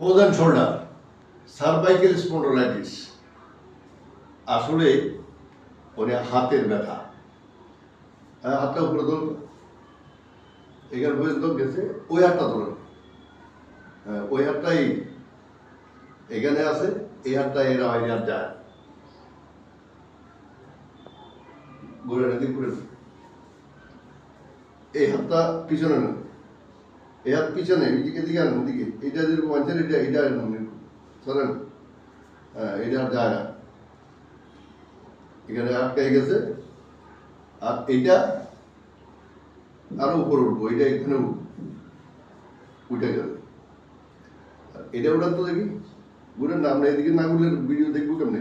Frozen shoulder cervical spondylitis আসলে ওনে হাতের ব্যথা। হাতটা উপরে ধরুন এখানে পর্যন্ত গেছে। ওই হাতটা ধরুন হ্যাঁ ওই হাতটাই এখানে আছে। এই হাতটা এরা এই হাত যায়। ঘুরে এই হাতটা পিছনে নেন হাত পিছনে এদিকে দিকে আনুন দিকে এটা যেরকম আনছেন এটা এটা সরেন। হ্যাঁ এটা আর এখানে আটকাই গেছে। আর এটা আরও উপরে উঠবো, এটা এখানে উঠে। আর এটা উঠান তো দেখি। ঘুরে না, আমরা এদিকে না ঘুরলে ভিডিও দেখব কেমনে?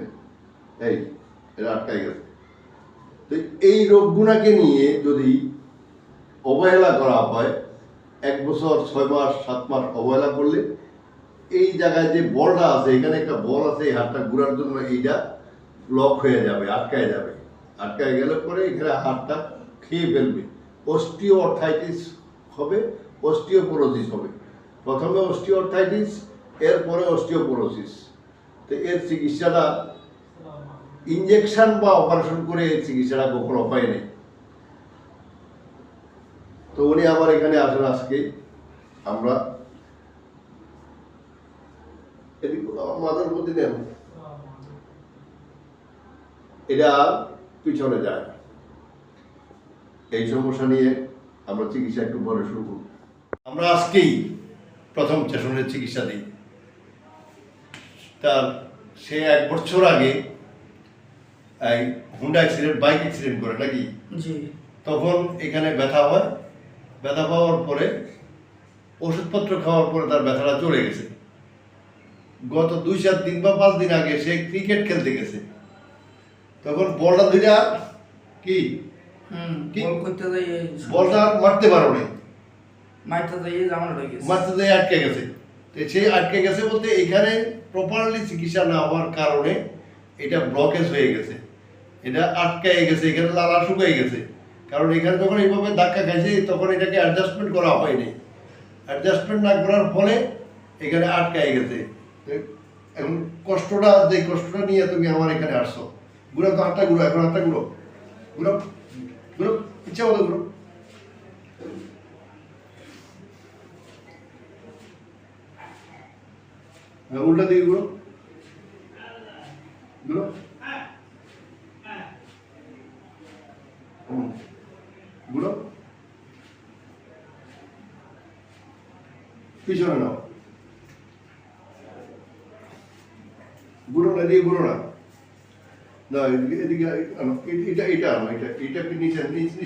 এই, এটা আটকাই গেছে। তো এই রোগগুণাকে নিয়ে যদি অবহেলা করা হয় এক বছর, ছয় মাস, সাত মাস অবহেলা করলে এই জায়গায় যে বলটা আছে, এখানে একটা বল আছে, এই হাতটা ঘুরার জন্য এইটা লক হয়ে যাবে, আটকায় যাবে। আটকায় গেলে পরে এখানে হাতটা খেয়ে ফেলবে। অস্টিও অর্থাইটিস হবে, অস্টিওপোরোসিস হবে। প্রথমে অস্টিওঅর্থাইটিস এরপরে অস্টিওপোরোসিস। তো এর চিকিৎসাটা ইঞ্জেকশন বা অপারেশন করে এই চিকিৎসাটা কখনো হয় নাই। তো উনি আবার এখানে আসেন আজকে। আমরা মাথার মধ্যে নেন এটা পিছনে যায় এই সমস্যা নিয়ে আমরা চিকিৎসা একটু পরে শুরু করব। আমরা আজকেই প্রথম সেশনের চিকিৎসা দিই। তার সে এক বছর আগে এই হুন্ডা অ্যাক্সিডেন্ট বাইক অ্যাক্সিডেন্ট করে নাকি? তখন এখানে ব্যথা হয়। ব্যথা পাওয়ার পরে ওষুধপত্র খাওয়ার পরে তার ব্যথাটা চলে গেছে। গত দুই চার দিন বা পাঁচ দিন আগে সে ক্রিকেট খেলতে গেছে। তখন বলটা ধরে কি? বলটা মারতে পারো না মারতে যাই আটকে গেছে। সে আটকে গেছে বলতে এখানে প্রপারলি চিকিৎসা না হওয়ার কারণে এটা ব্লকেজ হয়ে গেছে। এটা আটকায় গেছে এখানে লালা শুকিয়ে গেছে। কারণ এখানে যখন এইভাবে ধাক্কা খাইছে তখন এটাকে অ্যাডজাস্টমেন্ট করা হয়নি। অ্যাডজাস্টমেন্ট না করার ফলে এখানে আটকায় গেছে। এখন কষ্টটা যে কষ্টটা নিয়ে তুমি আমার এখানে আসছো। ঘুরো তো হাতটা ঘুরো এখন হাতটা ঘুরো ইচ্ছা মতো ঘুরো হ্যাঁ, উল্টা দিকে ঘুরো হুম। ঘুরো পিছনে নাও। ঘুরো না ঘুরো না না এদিকে এদিকে আনো এটা এটা আনো এটা এটাকে নিচে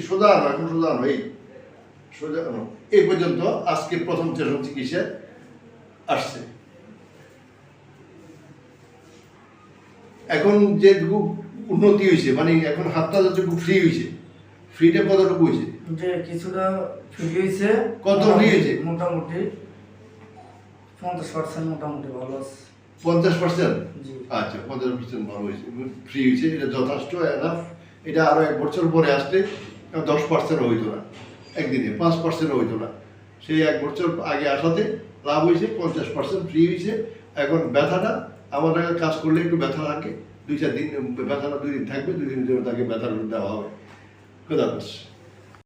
সোজা আনো এখন সোজা আনো এই। সোজা আনো। এই পর্যন্ত আজকে প্রথম সেশন চিকিৎসা আসছে। এখন যেটুকু উন্নতি হয়েছে মানে এখন হাতটা যতটুকু ফ্রি হয়েছে ফ্রিটা কতটুকু হয়েছে? যে কিছুটা ফ্রি হয়েছে কত free হয়েছে? মোটামুটি। পঞ্চাশ পার্সেন্ট মোটামুটি ভালো আছে। পঞ্চাশ পার্সেন্ট আচ্ছা পঞ্চাশ পার্সেন্ট ভালো হয়েছে। ফ্রি হয়েছে এটা যথেষ্ট এনাফ এটা আরও এক বছর পরে আসলে দশ পার্সেন্ট হইতো না। একদিনে পাঁচ পার্সেন্ট হইতো না। সেই এক বছর আগে আসাতে লাভ হয়েছে পঞ্চাশ পার্সেন্ট ফ্রি হয়েছে। এখন ব্যথাটা আমাদের কাজ করলে একটু ব্যথা থাকে। দুই চার দিন ব্যথাটা দুই দিন থাকবে দুই জন্য তাকে ব্যথার দেওয়া হবে। হাফেজ।